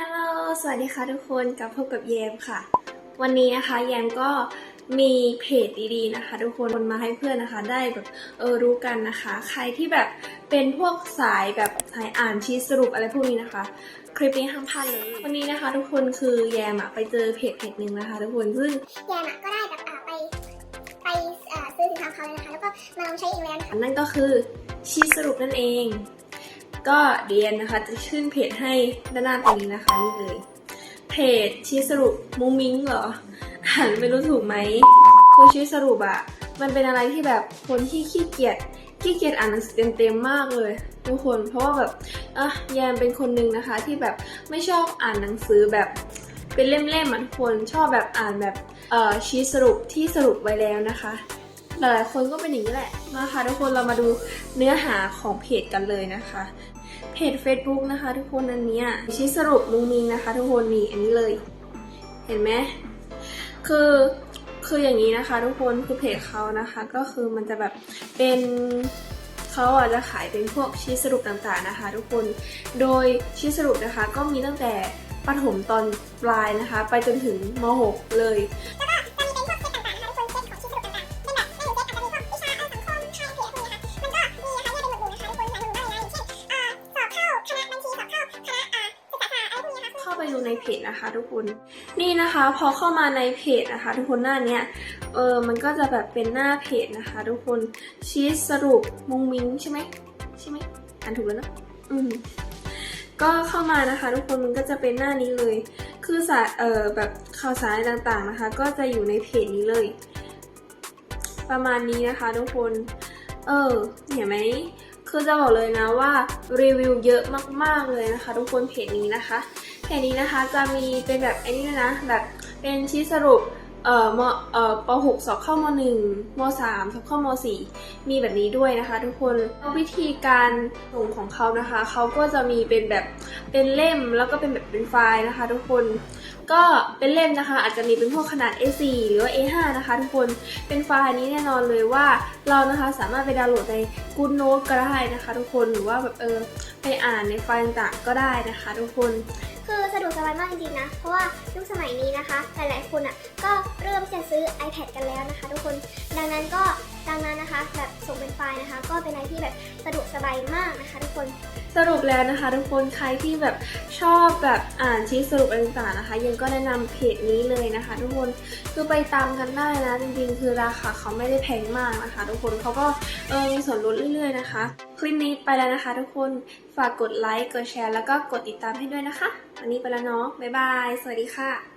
ฮัลโหล สวัสดีค่ะทุกคนกลับพบกับแยมค่ะ วันนี้นะคะแยมก็มีเพจดีๆนะคะ ทุกคนมาให้เพื่อนนะคะ ได้แบบเออรู้กันนะคะ ใครที่แบบเป็นพวกสายแบบสายอ่านชีทสรุปอะไรพวกนี้นะคะ คลิปนี้ห้ามพลาดเลย วันนี้นะคะ ทุกคนคือแยมอะไปเจอเพจเพจหนึ่งนะคะ ทุกคนซึ่งแยมอะก็ได้แบบอ่าไปไปเอ่อซื้อสินค้าของเขาเลยนะคะ แล้วก็มาลองใช้เองแล้วนะคะนั่นก็คือชีทสรุปนั่นเอง ก็เดียนนะคะ จะขึ้นเพจให้ด้านหน้าตรงนี้นะคะนี่เลย เพจชีทสรุปมุ้งมิ้งเหรออ่านไม่รู้ถูกไหมคือชีทสรุปอะมันเป็นอะไรที่แบบคนที่ขี้เกียจขี้เกียจอ่านหนังสือเต็มๆมากเลย ทุกคนเพราะว่าแบบอะแยมเป็นคนหนึงนะคะ ที่แบบไม่ชอบอ่านหนังสือแบบเป็นเล่มๆอะทุกคนชอบแบบอ่านแบบเอ่อชีทสรุปที่สรุปไว้แล้วนะคะ หลายๆคนก็เป็นอย่างนี้แหละมาค่ะทุกคนเรามาดูเนื้อหาของเพจกันเลยนะคะ เพจ Facebook นะคะทุกคนอันนี้ชี้สรุปมุงมิงนะคะ ทุกคนนี่อันนี้เลย เห็นไหมคือคืออย่างนี้นะคะ ทุกคนคือเพจเขานะคะ ก็คือมันจะแบบเป็นเขาอาจจะขายเป็นพวกชี้สรุปต่างๆนะคะ ทุกคนโดยชี้สรุปนะคะ ก็มีตั้งแต่ประถมตอนปลายนะคะ ไปจนถึงม .6 เลย ในเพจนะคะ ทุกคนนี่นะคะ พอเข้ามาในเพจนะคะ ทุกคนหน้าเนี้ยเออมันก็จะแบบเป็นหน้าเพจนะคะ ทุกคนชีสสรุปมุงมิงใช่ไหมใช่ไหมอ่านถูกแล้วเนอะอืมก็เข้ามานะคะ ทุกคนมันก็จะเป็นหน้านี้เลย คือสารเอ่อแบบข่าวสารต่างๆนะคะ ก็จะอยู่ในเพจนี้เลย ประมาณนี้นะคะ ทุกคน เออเห็นไหมคือจะบอกเลยนะว่ารีวิวเยอะมากๆเลยนะคะ ทุกคนเพจนี้นะคะ เพจนี้นะคะจะมีเป็นแบบไอ้นี่ด้วยนะ แบบเป็นชี้สรุปเอ่อมเอ่อป .6 สอบเข้าม .1 ม .3 สอบเข้าม .4 มีแบบนี้ด้วยนะคะทุกคนแล้ววิธีการส่งของเขานะคะ เขาก็จะมีเป็นแบบเป็นเล่มแล้วก็เป็นแบบเป็นไฟล์นะคะ ทุกคน ก็เป็นเล่มนะคะ อาจจะมีเป็นพวกขนาด A4 หรือว่า A5 นะคะ ทุกคนเป็นไฟล์นี้แน่นอนเลยว่าเรานะคะสามารถไปดาวน์โหลดใน Good Note ก็ได้นะคะ ทุกคนหรือว่าแบบเออไปอ่านในไฟล์ต่างๆก็ได้นะคะ ทุกคนคือสะดวกสบายมากจริงๆนะ เพราะว่ายุคสมัยนี้นะคะ หลายๆคนอะก็เริ่มที่จะซื้อ iPad กันแล้วนะคะ ทุกคน ดังนั้นก็ ดังนั้นนะคะแบบส่งเป็นไฟล์นะคะ ก็เป็นอะไรที่แบบสะดวกสบายมากนะคะทุกคนสรุปแล้วนะคะ ทุกคนใครที่แบบชอบแบบอ่านชี้สรุปอะไรต่างๆนะคะ ยังก็แนะนำเพจนี้เลยนะคะ ทุกคนคือไปตามกันได้นะจริงๆ คือราคาเขาไม่ได้แพงมากนะคะ ทุกคนเขาก็เออมีส่วนลดเรื่อยๆนะคะ คลิปนี้ไปแล้วนะคะ ทุกคนฝากกดไลค์กดแชร์แล้วก็กดติดตามให้ด้วยนะคะวันนี้ไปแล้วเนาะบ๊ายบาย สวัสดีค่ะ